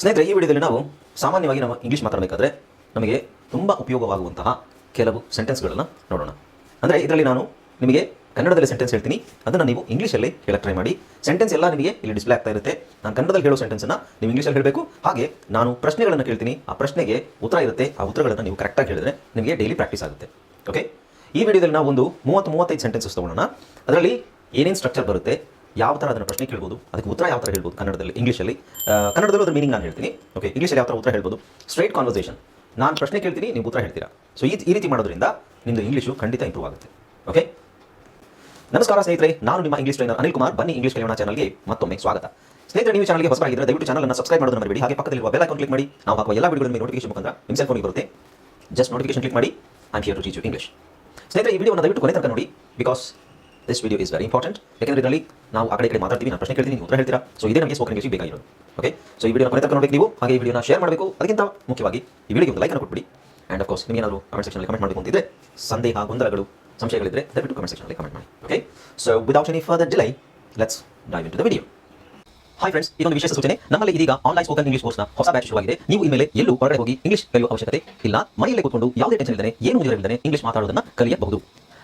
ಸ್ನೇಹಿತರೆ, ಈ ವಿಡಿಯೋದಲ್ಲಿ ನಾವು ಸಾಮಾನ್ಯವಾಗಿ ನಾವು ಇಂಗ್ಲೀಷ್ ಮಾತಾಡಬೇಕಾದ್ರೆ ನಮಗೆ ತುಂಬ ಉಪಯೋಗವಾಗುವಂತಹ ಕೆಲವು ಸೆಂಟೆನ್ಸ್ಗಳನ್ನು ನೋಡೋಣ. ಅಂದರೆ ಇದರಲ್ಲಿ ನಾನು ನಿಮಗೆ ಕನ್ನಡದಲ್ಲಿ ಸೆಂಟೆನ್ಸ್ ಹೇಳ್ತೀನಿ. ಅದನ್ನು ನೀವು ಇಂಗ್ಲೀಷಲ್ಲಿ ಹೇಳಕ್ಕೆ ಟ್ರೈ ಮಾಡಿ. ಸೆಂಟೆನ್ಸ್ ಎಲ್ಲ ನಿಮಗೆ ಇಲ್ಲಿ ಡಿಸ್ಪ್ಲೇ ಆಗ್ತಾ ಇರುತ್ತೆ. ನಾನು ಕನ್ನಡದಲ್ಲಿ ಹೇಳೋ ಸೆಂಟೆನ್ಸನ್ನು ನೀವು ಇಂಗ್ಲೀಷಲ್ಲಿ ಹೇಳಬೇಕು. ಹಾಗೆ ನಾನು ಪ್ರಶ್ನೆಗಳನ್ನು ಕೇಳ್ತೀನಿ. ಆ ಪ್ರಶ್ನೆಗೆ ಉತ್ತರ ಇರುತ್ತೆ. ಆ ಉತ್ತರಗಳನ್ನು ನೀವು ಕರೆಕ್ಟಾಗಿ ಹೇಳಿದ್ರೆ ನಿಮಗೆ ಡೈಲಿ ಪ್ರಾಕ್ಟೀಸ್ ಆಗುತ್ತೆ. ಓಕೆ ಈ ವಿಡಿಯೋದಲ್ಲಿ ನಾವು ಒಂದು ಮೂವತ್ತು, ಮೂವತ್ತೈದು ಸೆಂಟೆನ್ಸಸ್ ತೊಗೊಳ್ಳೋಣ ಅದರಲ್ಲಿ ಏನೇನು ಸ್ಟ್ರಕ್ಚರ್ ಬರುತ್ತೆ? ಯಾವ ಥರ ಅದನ್ನು ಪ್ರಶ್ನೆ ಕೇಳ್ಬೋದು, ಅದಕ್ಕೆ ಉತ್ತರ ಯಾವ ಥರ ಹೇಳ್ಬೋದು ಕನ್ನಡದಲ್ಲಿ, ಇಂಗ್ಲೀಷಲ್ಲಿ? ಕನ್ನಡದಲ್ಲೂ ಅದ್ರ ಮೀನಿಂಗ್ ನಾನು ಹೇಳ್ತೀನಿ. ಓಕೆ ಇಂಗ್ಲೀಷಲ್ಲಿ ಯಾವ ಥರ ಉತ್ತರ ಹೇಳ್ಬೋದು? ಸ್ಟ್ರೈಟ್ ಕಾನ್ವರ್ಸೇಷನ್ ನಾನು ಪ್ರಶ್ನೆ ಕೇಳ್ತೀನಿ, ನೀವು ಉತ್ತರ ಹೇಳ್ತೀರಾ? ಸೊ ಈ ಈ ರೀತಿ ಮಾಡೋದ್ರಿಂದ ನಿಮ್ಮದು ಇಂಗ್ಲೀಷು ಖಂಡಿತ ಇಂಪ್ರೂವ್ ಆಗುತ್ತೆ. ಓಕೆ ನಮಸ್ಕಾರ ಸ್ನೇಹಿತರೆ, ನಾನು ನಿಮ್ಮ ಇಂಗ್ಲೀಷ್ ಟ್ರೈನರ್ ಅನಿಲ್ ಕುಮಾರ್. ಬನ್ನಿ ಇಂಗ್ಲೀಷ್ ಕಲಿಯೋಣ ಚಾನಲ್ಗೆ ಮತ್ತೊಮ್ಮೆ ಸ್ವಾಗತ. ಸ್ನೇಹಿತರೆ, ನೀವು ಚಾನಲ್ಗೆ ಹೊಸಬಾಗಿದ್ದರೆ ದಯವಿಟ್ಟು ಚಾನಲ್ ಅನ್ನು ಸಬ್ಸ್ಕ್ರೈಬ್ ಮಾಡೋದನ್ನ ಮರಿಬೇಡಿ. ಹಾಗೆ ಪಕ್ಕದಲ್ಲಿರುವ ಬೆಲ್ ಐಕಾನ್ ಕ್ಲಿಕ್ ಮಾಡಿ. ನಾವು ಹಾಕುವ ಎಲ್ಲ ವಿಡಿಯೋಗಳ ಮೇಲೆ ನೋಟಿಫಿಕೇಶನ್ ಮುಖಾಂತರ ನಿಮ್ಮ ಸೆಲ್ ಫೋನಿಗೆ ಬರುತ್ತೆ. ಜಸ್ಟ್ ನೋಟಿಫಿಕೇಶನ್ ಕ್ಲಿಕ್ ಮಾಡಿ. I here to teach you English ಸ್ನೇಹಿತರೆ, ಈ ವಿಡಿಯೋನ ದಯವಿಟ್ಟು ಕೊನೆ ತನಕ ನೋಡಿ. Because this video is very important ಯಾಕಂದ್ರೆ ಇದರಲ್ಲಿ ನಾವು ಆ ಕಡೆ ಮಾತಾಡ್ತೀವಿ, ನಾನು ಪ್ರಶ್ನೆ ಕೇಳ್ತೀನಿ, ನೀವು ಉತ್ತರ ಹೇಳ್ತೀರಾ? ಸೊ ಇದೇ ನಮಗೆ ಸ್ಪೋಕನ್ ಇಂಗ್ಲೀಷ್ ಬೇಕಾಗಿರೋದು. ಓಕೆ ಸೊ ಈ ವಿಡಿಯೋ ಕೊನೆ ತನಕ ನೋಡಬೇಕು ನೀವು. ಹಾಗೆ ಈ ವಿಡಿಯೋನ ಶೇರ್ ಮಾಡಬೇಕು. ಅದಕ್ಕಿಂತ ಮುಖ್ಯವಾಗಿ ಈ ವಿಡಿಯೋಗೆ ಒಂದು ಲೈಕ್ ಅನ್ನು ಕೊಟ್ಬಿಡಿ. ಆ್ಯಂಡ್ ಅಫ್ಕೋರ್ಸ್ ನಿಮಗೆ ಏನಾದರೂ ಕಮೆಂಟ್ ಸೆಕ್ಷನಲ್ಲಿ ಕಮೆಂಟ್ ಮಾಡಬೇಕು ಅಂತಿದ್ರೆ ಸಂದೇಹ, ಗೊಂದಲಗಳು, ಸಂಶಯಗಳಿದ್ರೆ ದಯವಿಟ್ಟು ಕಮೆಂಟ್ ಸೆಕ್ಷನಲ್ಲಿ ಕಮೆಂಟ್ ಮಾಡಿ. Okay so without any further delay let's dive into the video hi friends ಇದೊಂದು ವಿಶೇಷ ಸೂಚನೆ. ನಮ್ಮಲ್ಲಿ ಇದೀಗ ಆನ್ಲೈನ್ ಸ್ಪೋಕನ್ ಇಂಗ್ಲಿಷ್ ಕೋರ್ಸ್ನ ಹೊಸ ಬ್ಯಾಚ್ ಶುರುವಾಗಿದೆ. ನೀವು ಇನ್ಮೇಲೆ ಎಲ್ಲೂ ಹೊರಗಡೆ ಹೋಗಿ ಇಂಗ್ಲಿಷ್ ಕಲಿಯುವ ಅವಶ್ಯಕತೆ ಇಲ್ಲ. ಮನೆಯಲ್ಲೇ ಕೂತ್ಕೊಂಡು ಯಾವುದೇ ಟೆನ್ಷನ್ ಇಲ್ಲದೆ ಏನು ಮುಗಿದಿರಲಿಲ್ಲದೆ ಇಂಗ್ಲಿಷ್ ಮಾತಾಡೋದನ್ನ ಕಲಿಯಬಹುದು.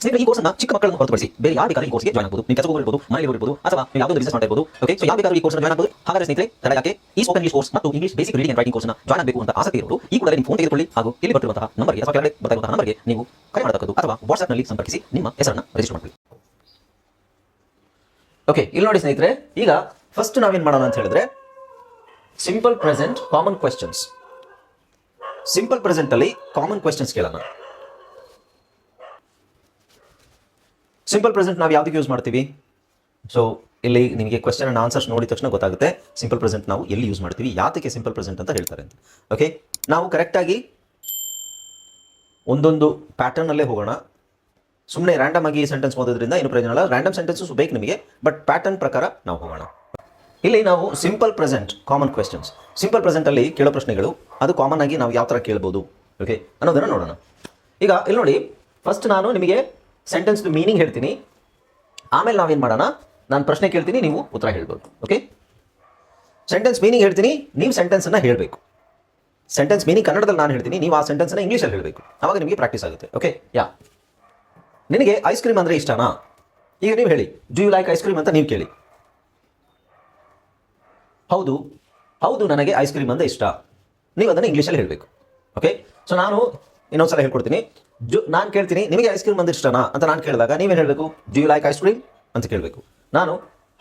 ಸ್ನೇಹಿತರೆ ಈ ಕೋರ್ಸ್ನ ಚಿಕ್ಕ ಮಕ್ಕಳನ್ನು ಹೊರತುಪಡಿಸಿ ಬೇರೆ ಯಾರು ಬೇಕಾದ್ರೂ ಈ ಕೋರ್ಸ್ಗೆ ಜಾಯ್ನ್ ಆಗಬಹುದು ನೀವು ಕೆಲಸ ಇರ್ಬೋದು ಮನೆಯಲ್ಲಿ ಇರ್ಬೋದು ಅಥವಾ ನೀವು ಯಾವುದೋ ಬಿಸಿನೆಸ್ ಮಾಡ್ತಾ ಓಕೆ ಸೊ ಯಾವ ಬೇಕಾದ್ರೂ ಈ ಕೋರ್ಸ್ ಜಾಯ್ನ್ ಆಗಬಹುದು ಹಾಗಾದ್ರೆ ಸ್ನೇಹಿತರೆ ತಡ ಯಾಕೆ? ಈ ಸ್ಪೋಕನ್ ಇಂಗ್ಲಿಷ್ ಕೋರ್ಸ್ ಮತ್ತು English basic reading and writing ಕೋರ್ಸ್ನ ಜಾಯ್ನ್ ಆಗಬೇಕು ಅಂತ ಆಸಕ್ತಿ ಇರೋರು, ಈ ಕೂಡಲೇ ನಿಮ್ಮ ಫೋನ್ ತೆಗೆದುಕೊಳ್ಳಿ ಹಾಗೂ ಇಲ್ಲಿ ಬರ್ತಿರುವಂತಹ ನಂಬರ್ಗೆ ಅಥವಾ ಕೆಳಗಡೆ ಬರ್ತಾ ಇರುವಂತಹ ನಂಬರ್ಗೆ ನೀವು ಕರೆ ಮಾಡತಕ್ಕದ್ದು ಅಥವಾ ವಾಟ್ಸ್ಆಪ್ನಲ್ಲಿ ಸಂಪರ್ಕಿಸಿ ನಿಮ್ಮ ಹೆಸರನ್ನು ರಿಜಿಸ್ಟರ್ ಮಾಡಿ ಓಕೆ ಇಲ್ಲಿ ನೋಡಿ ಸ್ನೇಹಿತರೆ, ಈಗ ಫಸ್ಟ್ ನಾವೇನು ಮಾಡೋಣ ಅಂತ ಹೇಳಿದ್ರೆ simple present common questions simple present ಅಲ್ಲಿ ಕಾಮನ್ ಕ್ವೆಶನ್ಸ್ ಕೇಳೋಣ. ಸಿಂಪಲ್ ಪ್ರೆಸೆಂಟ್ ನಾವು ಯಾವ್ದಕ್ಕೆ ಯೂಸ್ ಮಾಡ್ತೀವಿ? ಸೊ ಇಲ್ಲಿ ನಿಮಗೆ ಕ್ವೆಶನ್ ಅಂಡ್ ಆನ್ಸರ್ಸ್ ನೋಡಿದ ತಕ್ಷಣ ಗೊತ್ತಾಗುತ್ತೆ. ಸಿಂಪಲ್ ಪ್ರೆಸೆಂಟ್ ನಾವು ಎಲ್ಲಿ ಯೂಸ್ ಮಾಡ್ತೀವಿ? ಯಾತಕ್ಕೆ ಸಿಂಪಲ್ ಪ್ರೆಸೆಂಟ್ ಅಂತ ಹೇಳ್ತಾರೆ ಅಂತ. ಓಕೆ ನಾವು ಕರೆಕ್ಟಾಗಿ ಒಂದೊಂದು ಪ್ಯಾಟರ್ನ್ ಅಲ್ಲೇ ಹೋಗೋಣ. ಸುಮ್ಮನೆ ರ್ಯಾಂಡಮ್ ಆಗಿ ಸೆಂಟೆನ್ಸ್ ಓದೋದ್ರಿಂದ ಏನು ಪ್ರಯೋಜನ ಇಲ್ಲ. ರ್ಯಾಂಡಮ್ ಸೆಂಟೆನ್ಸಸ್ ಬೇಕು ನಿಮಗೆ ಬಟ್ ಪ್ಯಾಟರ್ನ್ ಪ್ರಕಾರ ನಾವು ಹೋಗೋಣ. ಇಲ್ಲಿ ನಾವು simple present common questions simple ಪ್ರೆಸೆಂಟಲ್ಲಿ ಕೇಳೋ ಪ್ರಶ್ನೆಗಳು, ಅದು ಕಾಮನ್ ಆಗಿ ನಾವು ಯಾವ ಥರ ಕೇಳ್ಬೋದು? ಓಕೆ ಅನ್ನೋದನ್ನು ನೋಡೋಣ. ಈಗ ಇಲ್ಲಿ ನೋಡಿ ಫಸ್ಟ್ ನಾನು ನಿಮಗೆ ಸೆಂಟೆನ್ಸ್ ಮೀನಿಂಗ್ ಹೇಳ್ತೀನಿ. ಆಮೇಲೆ ನಾವೇನು ಮಾಡೋಣ? ನಾನು ಪ್ರಶ್ನೆ ಕೇಳ್ತೀನಿ, ನೀವು ಉತ್ತರ ಹೇಳ್ಬೋದು. ಓಕೆ ಸೆಂಟೆನ್ಸ್ ಮೀನಿಂಗ್ ಹೇಳ್ತೀನಿ, ನೀವು ಸೆಂಟೆನ್ಸನ್ನು ಹೇಳಬೇಕು. ಸೆಂಟೆನ್ಸ್ ಮೀನಿಂಗ್ ಕನ್ನಡದಲ್ಲಿ ನಾನು ಹೇಳ್ತೀನಿ, ನೀವು ಆ ಸೆಂಟೆನ್ಸನ್ನು ಇಂಗ್ಲೀಷಲ್ಲಿ ಹೇಳಬೇಕು. ಆವಾಗ ನಿಮಗೆ ಪ್ರಾಕ್ಟೀಸ್ ಆಗುತ್ತೆ. ಓಕೆ ಯಾ ನಿನಗೆ ಐಸ್ ಕ್ರೀಮ್ ಅಂದರೆ ಇಷ್ಟನಾ? ಈಗ ನೀವು ಹೇಳಿ do you like ice cream ಅಂತ ನೀವು ಕೇಳಿ. ಹೌದು. ಹೌದು, ನನಗೆ ಐಸ್ ಕ್ರೀಮ್ ಅಂದರೆ ಇಷ್ಟ. ನೀವು ಅದನ್ನು ಇಂಗ್ಲೀಷಲ್ಲಿ ಹೇಳಬೇಕು. ಓಕೆ ಸೊ ನಾನು ಇನ್ನೊಂದ್ಸಲ ಹೇಳ್ಕೊಡ್ತೀನಿ. ನಾನು ಕೇಳ್ತೀನಿ, ನಿಮಗೆ ಐಸ್ ಕ್ರೀಮ್ ಅಂದ್ರೆ ಇಷ್ಟನಾ ಅಂತ ನಾನು ಕೇಳಿದಾಗ ನೀವೇನು ಹೇಳಬೇಕು? Do you like ice cream ಅಂತ ಕೇಳಬೇಕು. ನಾನು,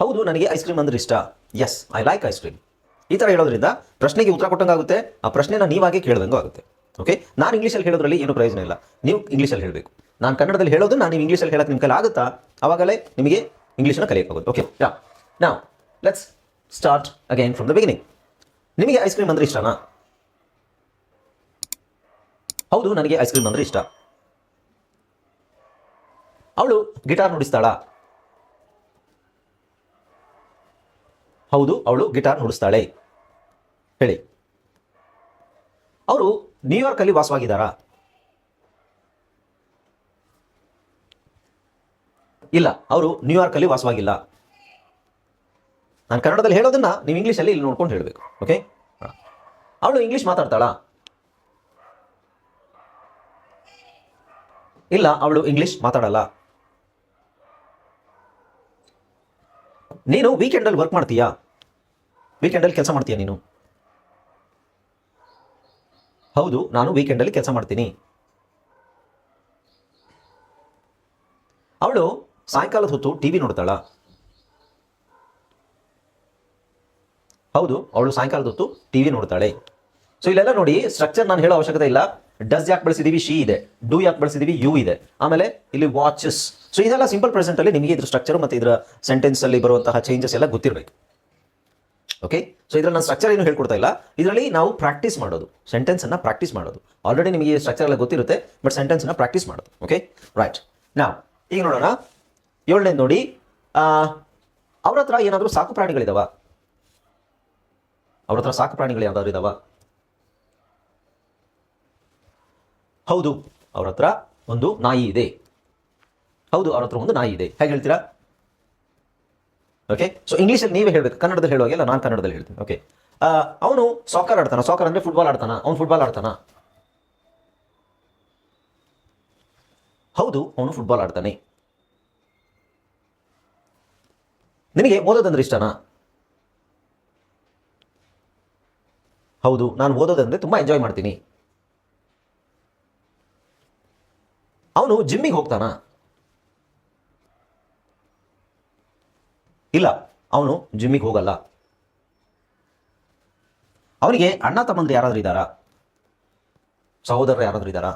ಹೌದು, ನನಗೆ ಐಸ್ ಕ್ರೀಮ್ ಅಂದ್ರೆ ಇಷ್ಟ. Yes I like ice cream ಈ ಥರ ಹೇಳೋದ್ರಿಂದ ಪ್ರಶ್ನೆಗೆ ಉತ್ತರ ಕೊಟ್ಟಂಗಾಗುತ್ತೆ, ಆ ಪ್ರಶ್ನೆನ ನೀವಾಗೆ ಕೇಳ್ದಂಗೂ ಆಗುತ್ತೆ. ಓಕೆ ನಾನು ಇಂಗ್ಲೀಷಲ್ಲಿ ಹೇಳೋದ್ರಲ್ಲಿ ಏನು ಪ್ರಯೋಜನ ಇಲ್ಲ. ನೀವು ಇಂಗ್ಲೀಷಲ್ಲಿ ಹೇಳಬೇಕು. ನಾನು ಕನ್ನಡದಲ್ಲಿ ಹೇಳೋದು, ನಾನು ನೀವು ಇಂಗ್ಲೀಷಲ್ಲಿ ಹೇಳಕ್ಕೆ ನಿಮ್ಮ ಕೈಲಿ ಆಗುತ್ತಾ? ಆವಾಗಲೇ ನಿಮಗೆ ಇಂಗ್ಲೀಷನ್ನ ಕಲಿಯೋಕ್ಕಾಗುತ್ತೆ ಓಕೆ ಯಾ ನಾವು let's start again from the beginning ನಿಮಗೆ ಐಸ್ ಕ್ರೀಮ್ ಅಂದರೆ ಇಷ್ಟನಾ? ಹೌದು, ನನಗೆ ಐಸ್ ಕ್ರೀಮ್ ಅಂದರೆ ಇಷ್ಟ. ಅವಳು ಗಿಟಾರ್ ನುಡಿಸ್ತಾಳ? ಹೌದು, ಅವಳು ಗಿಟಾರ್ ನುಡಿಸ್ತಾಳೆ. ಹೇಳಿ. ಅವರು ನ್ಯೂಯಾರ್ಕಲ್ಲಿ ವಾಸವಾಗಿದ್ದಾರಾ? ಇಲ್ಲ, ಅವರು ನ್ಯೂಯಾರ್ಕ್ ಅಲ್ಲಿ ವಾಸವಾಗಿಲ್ಲ. ನಾನು ಕನ್ನಡದಲ್ಲಿ ಹೇಳೋದನ್ನ ನೀವು ಇಂಗ್ಲೀಷಲ್ಲಿ ಇಲ್ಲಿ ನೋಡ್ಕೊಂಡು ಹೇಳಬೇಕು ಓಕೆ ಅವಳು ಇಂಗ್ಲೀಷ್ ಮಾತಾಡ್ತಾಳಾ? ಇಲ್ಲ, ಅವಳು ಇಂಗ್ಲೀಷ್ ಮಾತಾಡಲ್ಲ. ನೀನು ವೀಕೆಂಡಲ್ಲಿ ವರ್ಕ್ ಮಾಡ್ತೀಯಾ? ವೀಕೆಂಡಲ್ಲಿ ಕೆಲಸ ಮಾಡ್ತೀಯಾ ನೀನು? ಹೌದು, ನಾನು ವೀಕೆಂಡಲ್ಲಿ ಕೆಲಸ ಮಾಡ್ತೀನಿ. ಅವಳು ಸಾಯಂಕಾಲದ ಹೊತ್ತು ಟಿವಿ ನೋಡ್ತಾಳ. ಹೌದು, ಅವಳು ಸಾಯಂಕಾಲದ ಹೊತ್ತು ಟಿವಿ ನೋಡ್ತಾಳೆ. ಸೊ ಇಲ್ಲೆಲ್ಲ ನೋಡಿ ಸ್ಟ್ರಕ್ಚರ್ ನಾನು ಹೇಳೋ ಅವಶ್ಯಕತೆ ಇಲ್ಲ. ಡಸ್ ಯಾಕೆ ಬಳಸಿದೀವಿ? ಶಿ ಇದೆ. ಡೂ ಯಾಕೆ ಬಳಸಿದೀವಿ? ಯು ಇದೆ. ಆಮೇಲೆ ಇಲ್ಲಿ ವಾಚಸ್ ಸೊ ಇದೆಲ್ಲ ಸಿಂಪಲ್ ಪ್ರೆಸೆಂಟ್ ಅಲ್ಲಿ ನಿಮಗೆ ಇದ್ರ ಸ್ಟ್ರಕ್ಚರ್ ಮತ್ತೆ ಇದರ ಸೆಂಟೆನ್ಸ್ ಅಲ್ಲಿ ಬರುವಂತಹ ಚೇಂಜಸ್ ಎಲ್ಲ ಗೊತ್ತಿರಬೇಕು. ಓಕೆ ಸೊ ಇದ್ರಲ್ಲಿ ನಾನು ಸ್ಟ್ರಕ್ಚರ್ ಏನು ಹೇಳ್ಕೊಡ್ತಾ ಇಲ್ಲ. ಇದರಲ್ಲಿ ನಾವು ಪ್ರಾಕ್ಟೀಸ್ ಮಾಡೋದು. ಸೆಂಟೆನ್ಸ್ ಅನ್ನ ಪ್ರಾಕ್ಟೀಸ್ ಮಾಡೋದು. ಆಲ್ರೆಡಿ ನಿಮಗೆ ಸ್ಟ್ರಕ್ಚರ್ ಎಲ್ಲ ಗೊತ್ತಿರುತ್ತೆ ಬಟ್ ಸೆಂಟೆನ್ಸ್ ಅನ್ನ ಪ್ರಾಕ್ಟೀಸ್ ಮಾಡೋದು. ಓಕೆ ರೈಟ್ ನಾವು ಈಗ ನೋಡೋಣ. ಏಳನೇ ನೋಡಿ. ಅವ್ರ ಹತ್ರ ಏನಾದರೂ ಸಾಕು ಪ್ರಾಣಿಗಳಿದಾವ? ಅವ್ರ ಹತ್ರ ಸಾಕು ಪ್ರಾಣಿಗಳು ಯಾವ್ದಾದ್ರು ಇದಾವ? ಹೌದು, ಅವ್ರ ಹತ್ರ ಒಂದು ನಾಯಿ ಇದೆ. ಹೌದು, ಅವ್ರ ಹತ್ರ ಒಂದು ನಾಯಿ ಇದೆ. ಹೇಗೆ ಹೇಳ್ತೀರಾ? ಓಕೆ ಸೊ ಇಂಗ್ಲೀಷಲ್ಲಿ ನೀವೇ ಹೇಳಬೇಕು. ಕನ್ನಡದಲ್ಲಿ ಹೇಳುವಾಗೆಲ್ಲ ನಾನು ಕನ್ನಡದಲ್ಲಿ ಹೇಳ್ತೀನಿ. ಓಕೆ ಅವನು ಸಾಕರ್ ಆಡ್ತಾನ. ಸಾಕರ್ ಅಂದರೆ ಫುಟ್ಬಾಲ್ ಆಡ್ತಾನ. ಅವನು ಫುಟ್ಬಾಲ್ ಆಡ್ತಾನ? ಹೌದು, ಅವನು ಫುಟ್ಬಾಲ್ ಆಡ್ತಾನೆ. ನಿನಗೆ ಓದೋದಂದ್ರೆ ಇಷ್ಟನಾ? ಹೌದು, ನಾನು ಓದೋದಂದ್ರೆ ತುಂಬ ಎಂಜಾಯ್ ಮಾಡ್ತೀನಿ. ಅವನು ಜಿಮ್ಮಿಗೆ ಹೋಗ್ತಾನ? ಇಲ್ಲ, ಅವನು ಜಿಮ್ಮಿಗೆ ಹೋಗಲ್ಲ. ಅವನಿಗೆ ಅಣ್ಣ ತಮ್ಮಂದ್ರೆ ಯಾರಾದರೂ ಇದ್ದಾರಾ? ಸಹೋದರರು ಯಾರಾದರೂ ಇದ್ದಾರಾ?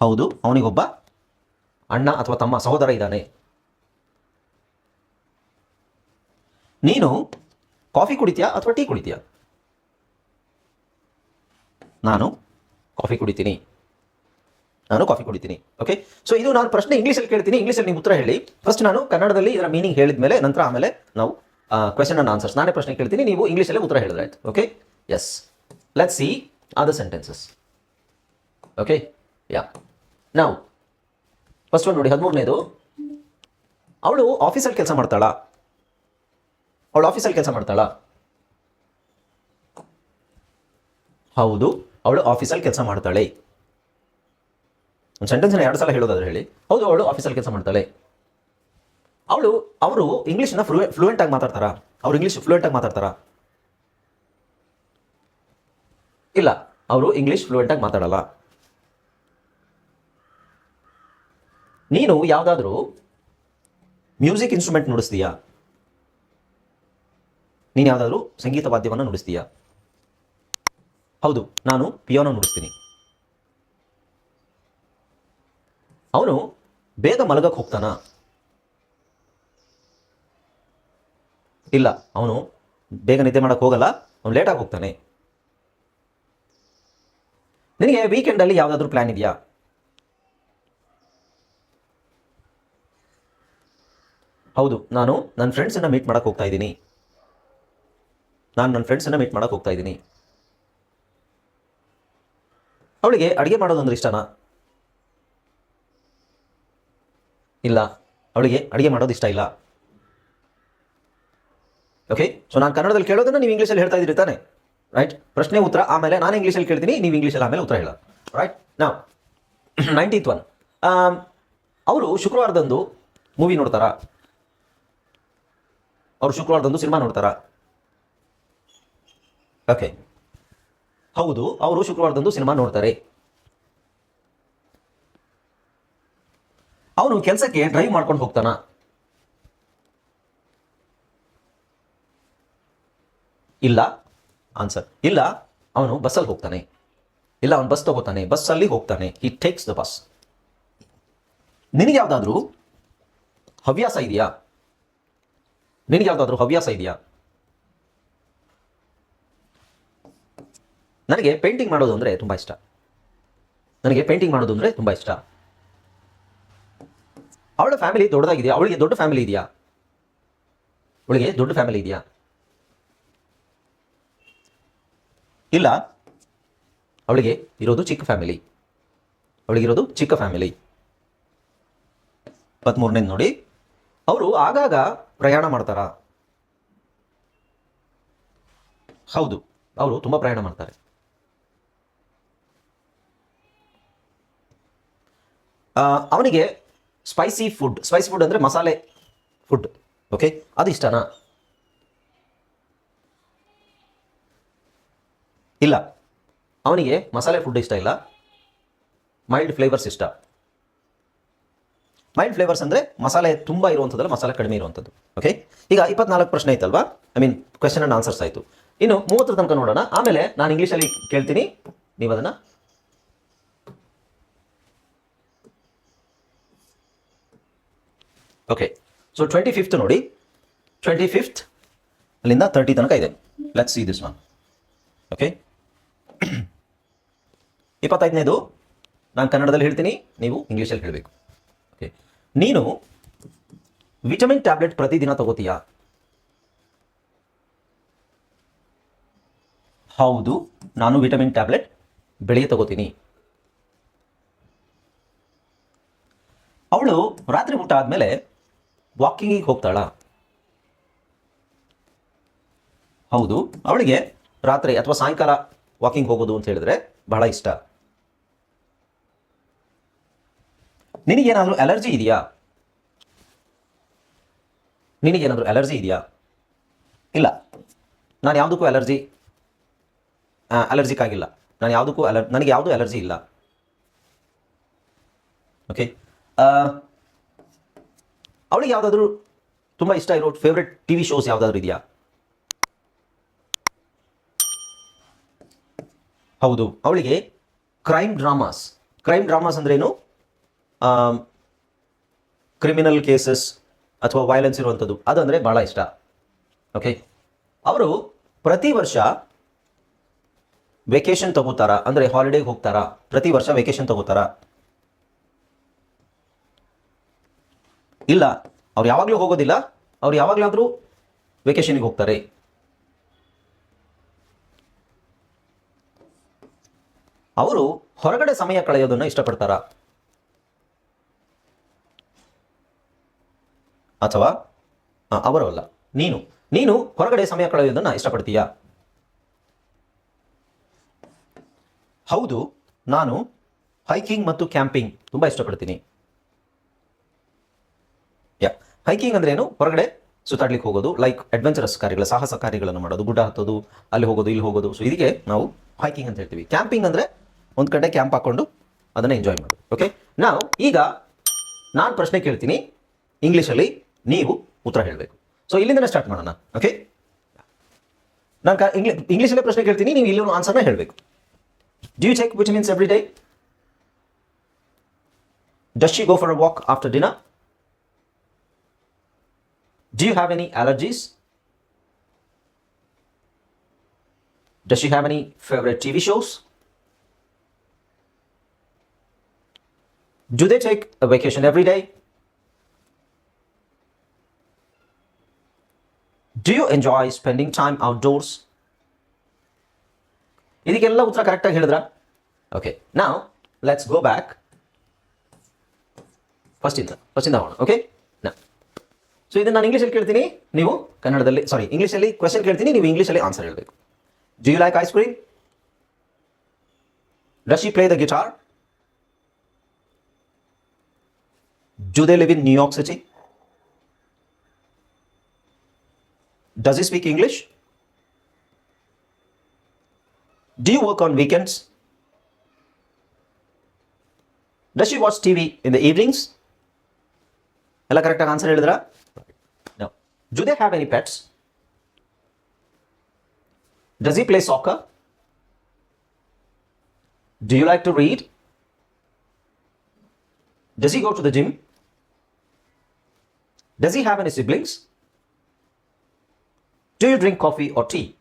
ಹೌದು, ಅವನಿಗೊಬ್ಬ ಅಣ್ಣ ಅಥವಾ ತಮ್ಮ ಸಹೋದರ ಇದ್ದಾನೆ. ನೀನು ಕಾಫಿ ಕುಡಿತೀಯಾ ಅಥವಾ ಟೀ ಕುಡಿತೀಯಾ? ನಾನು ಕಾಫಿ ಕುಡಿತೀನಿ. ನಾನು ಕಾಫಿ ಕುಡಿತೀನಿ ಓಕೆ ಸೊ ಇದು ನಾನು ಪ್ರಶ್ನೆ ಇಂಗ್ಲೀಷಲ್ಲಿ ಕೇಳ್ತೀನಿ, ಇಂಗ್ಲೀಷಲ್ಲಿ ನೀವು ಉತ್ತರ ಹೇಳಿ. ಫಸ್ಟ್ ನಾನು ಕನ್ನಡದಲ್ಲಿ ಇದರ ಮೀನಿಂಗ್ ಹೇಳಿದ ಮೇಲೆ ನಂತರ ಆಮೇಲೆ ನಾವು ಕ್ವೆಶನ್ ಅನ್ನು ಆನ್ಸರ್ಸ್ ನಾನೇ ಪ್ರಶ್ನೆ ಕೇಳ್ತೀನಿ, ನೀವು ಇಂಗ್ಲೀಷಲ್ಲೇ ಉತ್ತರ ಹೇಳಿದ್ರೆ ಆಯ್ತು okay yes let see other sentences okay yeah ನಾವು ಫಸ್ಟ್ ಒಂದು ನೋಡಿ, ಹದಿಮೂರನೇದು. ಅವಳು ಆಫೀಸಲ್ಲಿ ಕೆಲಸ ಮಾಡ್ತಾಳ? ಅವಳು ಆಫೀಸಲ್ಲಿ ಕೆಲಸ ಮಾಡ್ತಾಳ? ಹೌದು, ಅವಳು ಆಫೀಸಲ್ಲಿ ಕೆಲಸ ಮಾಡ್ತಾಳೆ. ಒಂದು ಸೆಂಟೆನ್ಸ್ನ ಎರಡು ಸಲ ಹೇಳೋದಾದ್ರೆ ಹೇಳಿ, ಹೌದು, ಅವಳು ಆಫೀಸಲ್ಲಿ ಕೆಲಸ ಮಾಡ್ತಾಳೆ. ಅವಳು, ಅವರು ಇಂಗ್ಲೀಷ್ನ ಫ್ಲೂ ಫ್ಲೂಯೆಂಟ್ ಆಗಿ ಮಾತಾಡ್ತಾರಾ? ಅವ್ರು ಇಂಗ್ಲೀಷ್ ಫ್ಲೂಯೆಂಟ್ ಆಗಿ ಮಾತಾಡ್ತಾರಾ? ಇಲ್ಲ, ಅವರು ಇಂಗ್ಲೀಷ್ ಫ್ಲೂಯೆಂಟ್ ಆಗಿ ಮಾತಾಡಲ್ಲ. ನೀನು ಯಾವುದಾದ್ರೂ ಮ್ಯೂಸಿಕ್ ಇನ್ಸ್ಟ್ರೂಮೆಂಟ್ ನುಡಿಸ್ತೀಯಾ? ನೀನು ಯಾವುದಾದ್ರೂ ಸಂಗೀತ ವಾದ್ಯವನ್ನು ನುಡಿಸ್ತೀಯಾ? ಹೌದು, ನಾನು ಪಿಯೋನೋ ನುಡಿಸ್ತೀನಿ. ಅವನು ಬೇಗ ಮಲಗಕ್ಕೆ ಹೋಗ್ತಾನ? ಇಲ್ಲ, ಅವನು ಬೇಗ ನಿದ್ದೆ ಮಾಡಕ್ಕೆ ಹೋಗಲ್ಲ, ಅವನು ಲೇಟಾಗಿ ಹೋಗ್ತಾನೆ. ನಿನಗೆ ವೀಕೆಂಡಲ್ಲಿ ಯಾವುದಾದ್ರೂ ಪ್ಲ್ಯಾನ್ ಇದೆಯಾ? ಹೌದು, ನಾನು ನನ್ನ ಫ್ರೆಂಡ್ಸನ್ನು ಮೀಟ್ ಮಾಡಕ್ಕೆ ಹೋಗ್ತಾ ಇದ್ದೀನಿ. ನಾನು ನನ್ನ ಫ್ರೆಂಡ್ಸನ್ನು ಮೀಟ್ ಮಾಡಕ್ಕೆ ಹೋಗ್ತಾ ಇದ್ದೀನಿ. ಅವಳಿಗೆ ಅಡುಗೆ ಮಾಡೋದಂದ್ರೆ ಇಷ್ಟನಾ? ಇಲ್ಲ. ಅವಳಿಗೆ ಅಡುಗೆ ಮಾಡೋದು ಇಷ್ಟ ಇಲ್ಲ. ಓಕೆ ಸೊ ನಾನು ಕನ್ನಡದಲ್ಲಿ ಕೇಳೋದನ್ನ ನೀವು ಇಂಗ್ಲೀಷಲ್ಲಿ ಹೇಳ್ತಾ ಇದ್ದೀರಿ ತಾನೆ? ರೈಟ್ ಪ್ರಶ್ನೆ ಉತ್ತರ ಆಮೇಲೆ ನಾನು ಇಂಗ್ಲೀಷಲ್ಲಿ ಕೇಳ್ತೀನಿ, ನೀವು ಇಂಗ್ಲೀಷಲ್ಲಿ ಆಮೇಲೆ ಉತ್ತರ ಹೇಳ ರೈಟ್ ನಾವು ನೈಂಟೀತ್ ಒನ್ ಅವರು ಶುಕ್ರವಾರದಂದು ಮೂವಿ ನೋಡ್ತಾರಾ? ಅವರು ಶುಕ್ರವಾರದಂದು ಸಿನಿಮಾ ನೋಡ್ತಾರಾ? ಓಕೆ ಹೌದು, ಅವರು ಶುಕ್ರವಾರದಂದು ಸಿನಿಮಾ ನೋಡ್ತಾರೆ. ಅವನು ಕೆಲಸಕ್ಕೆ ಡ್ರೈವ್ ಮಾಡ್ಕೊಂಡು ಹೋಗ್ತಾನ. ಇಲ್ಲ ಆನ್ಸರ್ ಇಲ್ಲ, ಅವನು ಬಸ್ಸಲ್ಲಿ ಹೋಗ್ತಾನೆ. ಇಲ್ಲ, ಅವನು ಬಸ್ ತಗೋತಾನೆ, ಬಸ್ಸಲ್ಲಿ ಹೋಗ್ತಾನೆ. ಹಿ ಟೇಕ್ಸ್ ದ ಬಸ್ ನಿನಗೆ ಯಾವುದಾದ್ರೂ ಹವ್ಯಾಸ ಇದೆಯಾ? ನಿನಗೆ ಯಾವುದಾದ್ರೂ ಹವ್ಯಾಸ ಇದೆಯಾ? ನನಗೆ ಪೇಂಟಿಂಗ್ ಮಾಡೋದು ಅಂದರೆ ತುಂಬ ಇಷ್ಟ. ನನಗೆ ಪೇಂಟಿಂಗ್ ಮಾಡೋದು ಅಂದರೆ ತುಂಬ ಇಷ್ಟ. ಅವಳ ಫ್ಯಾಮಿಲಿ ದೊಡ್ಡದಾಗಿದೆಯಾ ಅವಳಿಗೆ ದೊಡ್ಡ ಫ್ಯಾಮಿಲಿ ಇದೆಯಾ? ಅವಳಿಗೆ ದೊಡ್ಡ ಫ್ಯಾಮಿಲಿ ಇದೆಯಾ? ಇಲ್ಲ. ಅವಳಿಗೆ ಇರೋದು ಚಿಕ್ಕ ಫ್ಯಾಮಿಲಿ ಅವಳಿಗಿರೋದು ಚಿಕ್ಕ ಫ್ಯಾಮಿಲಿ ಇಪ್ಪತ್ಮೂರನೇದು ನೋಡಿ. ಅವರು ಆಗಾಗ ಪ್ರಯಾಣ ಮಾಡ್ತಾರಾ? ಹೌದು. ಅವರು ತುಂಬ ಪ್ರಯಾಣ ಮಾಡ್ತಾರೆ. ಅವನಿಗೆ ಸ್ಪೈಸಿ ಫುಡ್ ಸ್ಪೈಸಿ ಫುಡ್ ಅಂದರೆ ಮಸಾಲೆ ಫುಡ್ ಓಕೆ ಅದು ಇಷ್ಟನಾ? ಇಲ್ಲ. ಅವನಿಗೆ ಮಸಾಲೆ ಫುಡ್ ಇಷ್ಟ ಇಲ್ಲ. ಮೈಲ್ಡ್ ಫ್ಲೇವರ್ಸ್ ಇಷ್ಟ. ಮೈಲ್ಡ್ ಫ್ಲೇವರ್ಸ್ ಅಂದರೆ ಮಸಾಲೆ ತುಂಬ ಇರುವಂಥದ್ದಲ್ಲ ಮಸಾಲೆ ಕಡಿಮೆ ಇರುವಂಥದ್ದು ಓಕೆ ಈಗ ಇಪ್ಪತ್ನಾಲ್ಕು ಪ್ರಶ್ನೆ ಐತಲ್ವಾ? I mean question and answers ಆಯಿತು. ಇನ್ನು ಮೂವತ್ತರ ತನಕ ನೋಡೋಣ. ಆಮೇಲೆ ನಾನು ಇಂಗ್ಲೀಷಲ್ಲಿ ಕೇಳ್ತೀನಿ. ನೀವು ಅದನ್ನು ಓಕೆ ಸೊ ಟ್ವೆಂಟಿ ಫಿಫ್ತ್ ನೋಡಿ. ಟ್ವೆಂಟಿ ಫಿಫ್ತ್ ಅಲ್ಲಿಂದ ತರ್ಟಿ ತನಕ ಇದೆ. Let's see this one okay ಇಪ್ಪತ್ತೈದನೇದು ನಾನು ಕನ್ನಡದಲ್ಲಿ ಹೇಳ್ತೀನಿ, ನೀವು ಇಂಗ್ಲೀಷಲ್ಲಿ ಹೇಳಬೇಕು. ಓಕೆ ನೀನು ವಿಟಮಿನ್ ಟ್ಯಾಬ್ಲೆಟ್ ಪ್ರತಿದಿನ ತಗೋತೀಯಾ? ಹೌದು, ನಾನು ವಿಟಮಿನ್ ಟ್ಯಾಬ್ಲೆಟ್ ಬೆಳಿಗ್ಗೆ ತಗೋತೀನಿ. ಅವಳು ರಾತ್ರಿ ಊಟ ಆದಮೇಲೆ ವಾಕಿಂಗಿಗೆ ಹೋಗ್ತಾಳ. ಹೌದು, ಅವಳಿಗೆ ರಾತ್ರಿ ಅಥವಾ ಸಾಯಂಕಾಲ ವಾಕಿಂಗ್ ಹೋಗೋದು ಅಂತ ಹೇಳಿದ್ರೆ ಬಹಳ ಇಷ್ಟ. ನಿನಗೇನಾದರೂ ಅಲರ್ಜಿ ಇದೆಯಾ? ನಿನಗೇನಾದರೂ ಅಲರ್ಜಿ ಇದೆಯಾ? ಇಲ್ಲ. ನಾನು ಯಾವುದಕ್ಕೂ ಅಲರ್ಜಿ ಅಲರ್ಜಿಕ್ ಆಗಿಲ್ಲ ನಾನು ಯಾವುದಕ್ಕೂ ಅಲರ್, ನನಗೆ ಯಾವುದೂ ಅಲರ್ಜಿ ಇಲ್ಲ. ಓಕೆ ಅವಳಿಗೆ ಯಾವುದಾದ್ರೂ ತುಂಬ ಇಷ್ಟ ಇರೋ ಫೇವ್ರೆಟ್ ಟಿ ವಿ ಶೋಸ್ ಯಾವುದಾದ್ರೂ ಇದೆಯಾ? ಹೌದು, ಅವಳಿಗೆ ಕ್ರೈಮ್ ಡ್ರಾಮಾಸ್ ಕ್ರೈಮ್ ಡ್ರಾಮಾಸ್ ಅಂದ್ರೇನು? ಕ್ರಿಮಿನಲ್ ಕೇಸಸ್ ಅಥವಾ ವೈಲೆನ್ಸ್ ಇರುವಂಥದ್ದು. ಅದಂದರೆ ಭಾಳ ಇಷ್ಟ. ಓಕೆ ಅವರು ಪ್ರತಿ ವರ್ಷ ವೆಕೇಶನ್ ತಗೋತಾರಾ? ಅಂದರೆ ಹಾಲಿಡೇಗೆ ಹೋಗ್ತಾರಾ? ಪ್ರತಿ ವರ್ಷ ವೆಕೇಶನ್ ತಗೋತಾರಾ? ಇಲ್ಲ, ಅವ್ರು ಯಾವಾಗಲೂ ಹೋಗೋದಿಲ್ಲ, ಅವ್ರು ಯಾವಾಗಲಾದರೂ ವೆಕೇಶನ್ಗೆ ಹೋಗ್ತಾರೆ. ಅವರು ಹೊರಗಡೆ ಸಮಯ ಕಳೆಯೋದನ್ನು ಇಷ್ಟಪಡ್ತಾರ? ಅಥವಾ ಅವರು ಅಲ್ಲ, ನೀನು ನೀನು ಹೊರಗಡೆ ಸಮಯ ಕಳೆಯೋದನ್ನು ಇಷ್ಟಪಡ್ತೀಯಾ? ಹೌದು, ನಾನು ಹೈಕಿಂಗ್ ಮತ್ತು ಕ್ಯಾಂಪಿಂಗ್ ತುಂಬ ಇಷ್ಟಪಡ್ತೀನಿ. ಯಾ ಅಂದ್ರೆ ಏನು? ಹೊರಗಡೆ ಸುತ್ತಾಡ್ಲಿಕ್ಕೆ ಹೋಗೋದು ಲೈಕ್ ಅಡ್ವೆಂಚರಸ್ ಕಾರ್ಯಗಳು, ಸಾಹಸ ಕಾರ್ಯಗಳನ್ನು ಮಾಡೋದು, ಗುಡ್ಡ ಹತ್ತೋದು, ಅಲ್ಲಿ ಹೋಗೋದು, ಇಲ್ಲಿ ಹೋಗೋದು. ಸೊ ಇದಕ್ಕೆ ನಾವು ಹೈಕಿಂಗ್ ಅಂತ ಹೇಳ್ತೀವಿ. ಕ್ಯಾಂಪಿಂಗ್ ಅಂದ್ರೆ ಒಂದು ಕಡೆ ಕ್ಯಾಂಪ್ ಹಾಕೊಂಡು ಅದನ್ನು ಎಂಜಾಯ್ ಮಾಡೋದು. ಓಕೆ ನಾವು ಈಗ ನಾನು ಪ್ರಶ್ನೆ ಕೇಳ್ತೀನಿ. ಇಂಗ್ಲೀಷಲ್ಲಿ ನೀವು ಉತ್ತರ ಹೇಳಬೇಕು. ಸೊ ಇಲ್ಲಿಂದನೇ ಸ್ಟಾರ್ಟ್ ಮಾಡೋಣ. ಓಕೆ ನಾನು ಇಂಗ್ಲಿಷ್ ಅಲ್ಲೇ ಪ್ರಶ್ನೆ ಕೇಳ್ತೀನಿ. ನೀವು ಇಲ್ಲಿ ಆನ್ಸರ್ನ ಹೇಳಬೇಕು. Do you take vitamins every day does you go for walk after dinner Do you have any allergies? Does she have any favorite TV shows? Do they take a vacation every day? Do you enjoy spending time outdoors? ಇದಕ್ಕೆಲ್ಲ ಉತ್ತರ ಕರೆಕ್ಟಾಗಿ ಹೇಳಿದ್ರ okay ನಾವು let's go back ಫಸ್ಟಿಂದ ಫಸ್ಟಿಂದ ಹೋಗೋಣ okay ನಾ so ಇದನ್ನ ನಾನು ಇಂಗ್ಲೀಷಲ್ಲಿ ಕೇಳ್ತೀನಿ. ನೀವು ಕನ್ನಡದಲ್ಲಿ ಸಾರಿ ಇಂಗ್ಲೀಷಲ್ಲಿ ಕ್ವೆಶನ್ ಕೇಳ್ತೀನಿ, ನೀವು ಇಂಗ್ಲೀಷಲ್ಲಿ ಆನ್ಸರ್ ಹೇಳಬೇಕು. Do you like ice cream does she play the guitar do they live in New York City does you speak English do you work on weekends does she watch TV in the evenings ಎಲ್ಲ ಕರೆಕ್ಟಾಗಿ answer ಹೇಳಿದ್ರಾ. Do they have any pets? Does he play soccer? Do you like to read? Does he go to the gym? Does he have any siblings? Do you drink coffee or tea?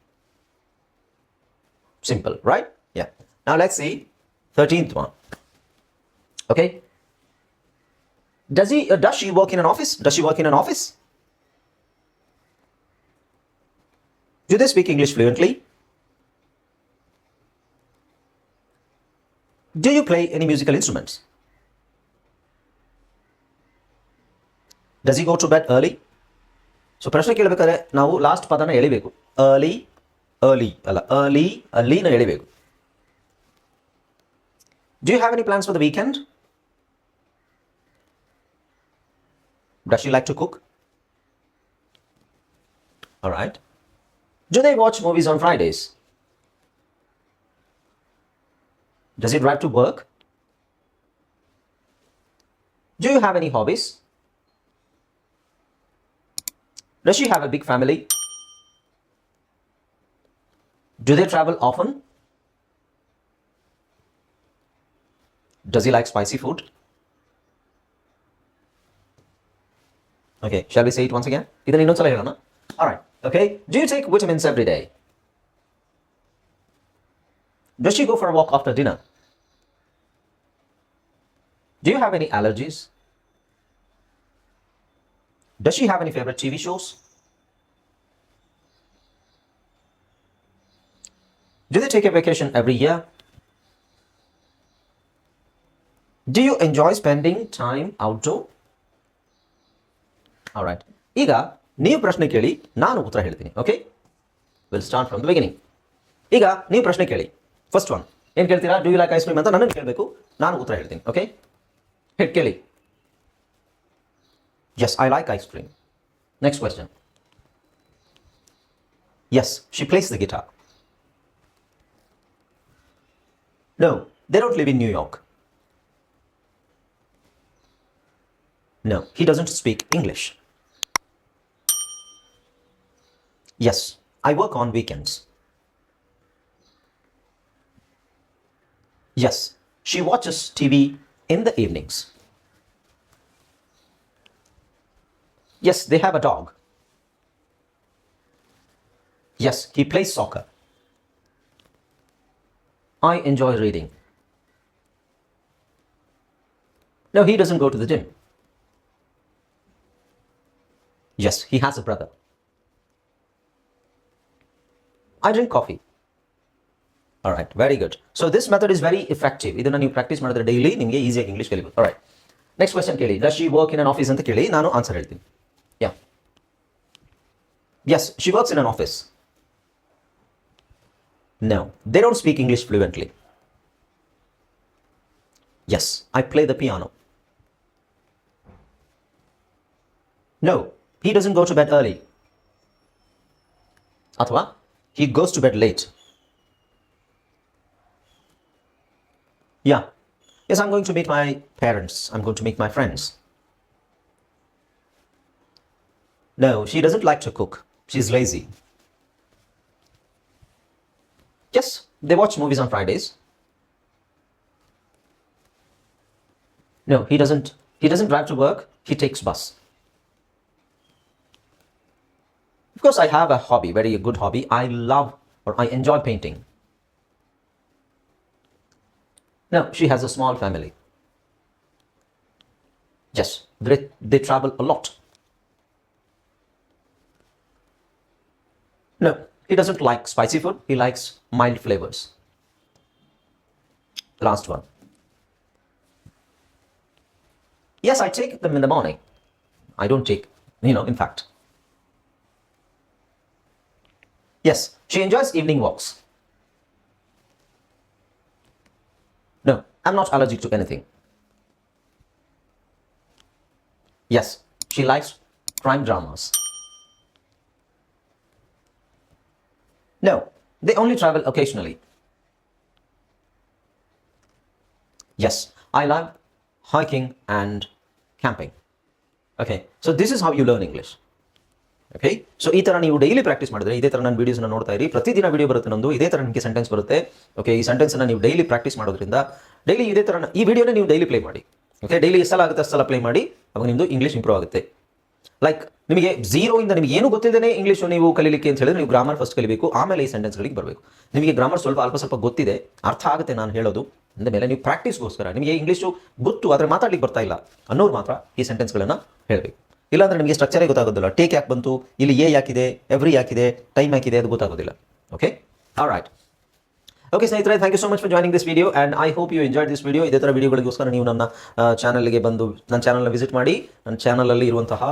Simple, right? Yeah. Now let's see 13th one. Okay. Does he uh, does she work in an office? Does she work in an office? Do they speak English fluently? Do you play any musical instruments? Does he go to bed early? So ಪ್ರಶ್ನೆ ಕೇಳಬೇಕಾದ್ರೆ ನಾವು last ಪದನ ಎಳಿಬೇಕು early early ಅಲ್ಲ early ಅರ್ಲಿನ ಎಳಿಬೇಕು do you have any plans for the weekend does you like to cook All right. Do they watch movies on Fridays? Does he drive to work? Do you have any hobbies? Does she have a big family? Do they travel often? Does he like spicy food? Okay, shall we say it once again? ಇದನ್ನ ಇನ್ನೊಂದ್ಸಲ ಹೇಳೋಣ All right. Okay, do you take vitamins every day? Does she go for a walk after dinner? Do you have any allergies? Does she have any favorite TV shows? Do they take a vacation every year? Do you enjoy spending time outdoor? All right. Either. ನೀವು ಪ್ರಶ್ನೆ ಕೇಳಿ ನಾನು ಉತ್ತರ ಹೇಳ್ತೀನಿ okay will start from the beginning ಈಗ ನೀವು ಪ್ರಶ್ನೆ ಕೇಳಿ. ಫಸ್ಟ್ ಒನ್ ಏನು ಕೇಳ್ತೀರಾ? Do you like ice cream ಅಂತ ನನಗೆ ಕೇಳಬೇಕು. ನಾನು ಉತ್ತರ ಹೇಳ್ತೀನಿ ಓಕೆ ಹೇಳಿ ಕೇಳಿ. Yes I like ice cream next question yes she plays the guitar No, they don't live in New York. No, he doesn't speak Yes, I work on weekends. Yes, she watches TV in the evenings. Yes, they have a dog. Yes, he plays soccer. I enjoy reading. No, he doesn't go to the gym. Yes, he has a brother. I drink coffee. All right, very good. So this method is very effective. ಇದನ್ನ ನೀವು practice ಮಾಡಿದ್ರೆ daily ನಿಮಗೆ ಈಸಿಯಾಗಿ English ಕಲಿಬೋದು right next question ಕೇಳಿ does she work in an office ಅಂತ ಕೇಳಿ ನಾನು ಆನ್ಸರ್ ಹೇಳ್ತೀನಿ yeah yes she works in an office No, they don't speak English fluently. Yes, I play the piano. No, he doesn't go to bed early. Athwa, he goes to bed late. Yeah. Yes, I'm going to meet my parents. I'm going to meet my friends. No, she doesn't like to cook. She's lazy. Yes, they watch movies on Fridays. No, he doesn't. He doesn't drive to work. He takes bus. Of course, I have a hobby, very good hobby. I love or I enjoy painting. Now, she has a small family. Yes, they, they travel a lot. No, he doesn't like spicy food. He likes mild flavors. Last one. Yes, I take them in the morning. I don't take, you know, in fact. Yes, she enjoys evening walks. No, I'm not allergic to anything. Yes, she likes crime dramas. No, they only travel occasionally. Yes, I love hiking and camping. Okay, so this is how you learn English. Okay so ಈ ಥರ ನೀವು daily practice ಮಾಡಿದ್ರೆ ಇದೇ ಥರ ನಾನು ವೀಡಿಯೋಸ್ನ ನೋಡ್ತಾ ಇರಿ. ಪ್ರತಿದಿನ ವೀಡಿಯೋ ಬರುತ್ತೆ ನಂದು ಇದೇ ಥರ ನಿಮಗೆ ಸೆಂಟೆನ್ಸ್ ಬರುತ್ತೆ. ಓಕೆ ಈ ಸೆಂಟೆನ್ಸ್ನ ನೀವು ಡೈಲಿ ಪ್ರಾಕ್ಟೀಸ್ ಮಾಡೋದ್ರಿಂದ ಡೈಲಿ ಇದೇ ಥರ ಈ ವಿಡಿಯೋನೇ ನೀವು ಡೈಲಿ ಪ್ಲೇ ಮಾಡಿ. ಓಕೆ ಡೈಲಿ ಎಷ್ಟು ಸಲ ಆಗುತ್ತೆ ಅಷ್ಟು ಸಲ ಪ್ಲೇ ಮಾಡಿ, ಅವಾಗ ನಿಮ್ಮದು ಇಂಗ್ಲೀಷ್ ಇಂಪ್ರೂವ್ ಆಗುತ್ತೆ. ಲೈಕ್ ನಿಮಗೆ ಝೀರೋ ಇಂದ ನಿಮಗೆ ಏನು ಗೊತ್ತಿದ್ದೇನೆ ಇಂಗ್ಲೀಷು ನೀವು ಕಲೀಲಿಕ್ಕೆ ಅಂತ ಹೇಳಿದ್ರೆ ನೀವು ಗ್ರಾಮರ್ ಫಸ್ಟ್ ಕಲಿಬೇಕು, ಆಮೇಲೆ ಈ ಸೆಂಟೆನ್ಸ್ಗಳಿಗೆ ಬರಬೇಕು. ನಿಮಗೆ ಗ್ರಾಮರ್ ಸ್ವಲ್ಪ ಅಲ್ಪ ಸ್ವಲ್ಪ ಗೊತ್ತಿದೆ, ಅರ್ಥ ಆಗುತ್ತೆ ನಾನು ಹೇಳೋದು. ಅಂದ ಮೇಲೆ ನೀವು ಪ್ರಾಕ್ಟೀಸ್ಗೋಸ್ಕರ ನಿಮಗೆ ಇಂಗ್ಲೀಷು ಗೊತ್ತು, ಆದರೆ ಮಾತಾಡ್ಲಿಕ್ಕೆ ಬರ್ತಾ ಇಲ್ಲ ಅನ್ನೋರು ಮಾತ್ರ ಈ ಸೆಂಟೆನ್ಸ್ಗಳನ್ನು ಹೇಳಬೇಕು. ಇಲ್ಲಾಂದ್ರೆ ನಿಮಗೆ ಸ್ಟ್ರಕ್ಚರೇ ಗೊತ್ತಾಗೋದಿಲ್ಲ. ಟೇಕ್ ಯಾಕೆ ಬಂತು? ಇಲ್ಲಿ ಎ ಯಾಕಿದೆ? ಎವ್ರಿ ಯಾಕಿದೆ? ಟೈಮ್ ಯಾಕಿದೆ ಅದು ಗೊತ್ತಾಗೋದಿಲ್ಲ. ಓಕೆ ರೈಟ್ ಓಕೆ ಸ್ನೇಹಿತರೆ thank you so much for joining this video and I hope you enjoy this video ಇದೇ ಥರ ವಿಡಿಯೋಗಳಿಗೋಸ್ಕರ ನೀವು ನನ್ನ ಚಾನಲ್ಗೆ ಬಂದು ನನ್ನ ಚಾನಲ್ನ ವಿಸಿಟ್ ಮಾಡಿ. ನನ್ನ ಚಾನಲಲ್ಲಿ ಇರುವಂತಹ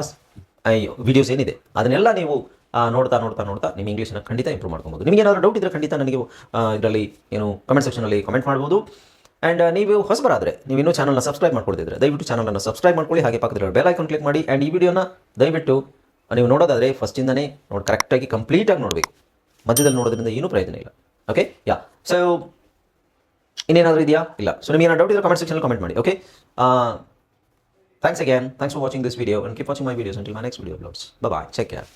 ವಿಡಿಯೋಸ್ ಏನಿದೆ, ಅದನ್ನೆಲ್ಲ ನೀವು ನೋಡ್ತಾ ನೋಡ್ತಾ ನೋಡ್ತಾ ನಿಮ್ಮ ಇಂಗ್ಲೀಷನ್ನು ಖಂಡಿತ ಇಂಪ್ರೂವ್ ಮಾಡ್ಕೊಬೋದು. ನಿಮಗೆ ಏನಾದರೂ ಡೌಟ್ ಇದ್ದರೆ ಖಂಡಿತ ನನಗೆ ಇದರಲ್ಲಿ ಏನು ಕಮೆಂಟ್ ಸೆಕ್ಷನಲ್ಲಿ ಕಮೆಂಟ್ ಮಾಡ್ಬೋದು. ಆ್ಯಂಡ್ ನೀವು ಹೊಸಬರಾದರೆ, ನೀವು ಇನ್ನೂ ಚಾನಲ್ನ ಸಬ್ಸ್ಕ್ರೈಬ್ ಮಾಡ್ಕೊಳ್ತಿದ್ರೆ, ದಯವಿಟ್ಟು ಚಾನಲನ್ನು ಸಬ್ಸ್ಕ್ರೈಬ್ ಮಾಡ್ಕೊಳ್ಳಿ, ಹಾಗೆ ಪಕ್ಕದಲ್ಲಿ ಬೆಲ್ ಐಕಾನ್ ಕ್ಲಿಕ್ ಮಾಡಿ ಆ್ಯಂಡ್ ಈ ವಿಡಿಯೋನ ದಯವಿಟ್ಟು ನೀವು ನೋಡೋದಾದರೆ ಫಸ್ಟಿಂದನೇ ನೋಡಿ ಕರೆಕ್ಟಾಗಿ ಕಂಪ್ಲೀಟಾಗಿ ನೋಡಬೇಕು. ಮಧ್ಯದಲ್ಲಿ ನೋಡೋದ್ರಿಂದ ಏನೂ ಪ್ರಯೋಜನ ಇಲ್ಲ. ಓಕೆ ಯಾ ಸೊ ಇನ್ನೇನಾದರೂ ಇದೆಯಾ? ಇಲ್ಲ. ಸೊ ನಿಮಗೆ ಏನೋ ಡೌಟ್ ಇದ್ದರೆ ಕಮೆಂಟ್ ಸೆಕ್ಷನಲ್ಲಿ ಕಮೆಂಟ್ ಮಾಡಿ okay thanks again thanks for watching this video and keep watching my videos until my next video uploads bye take care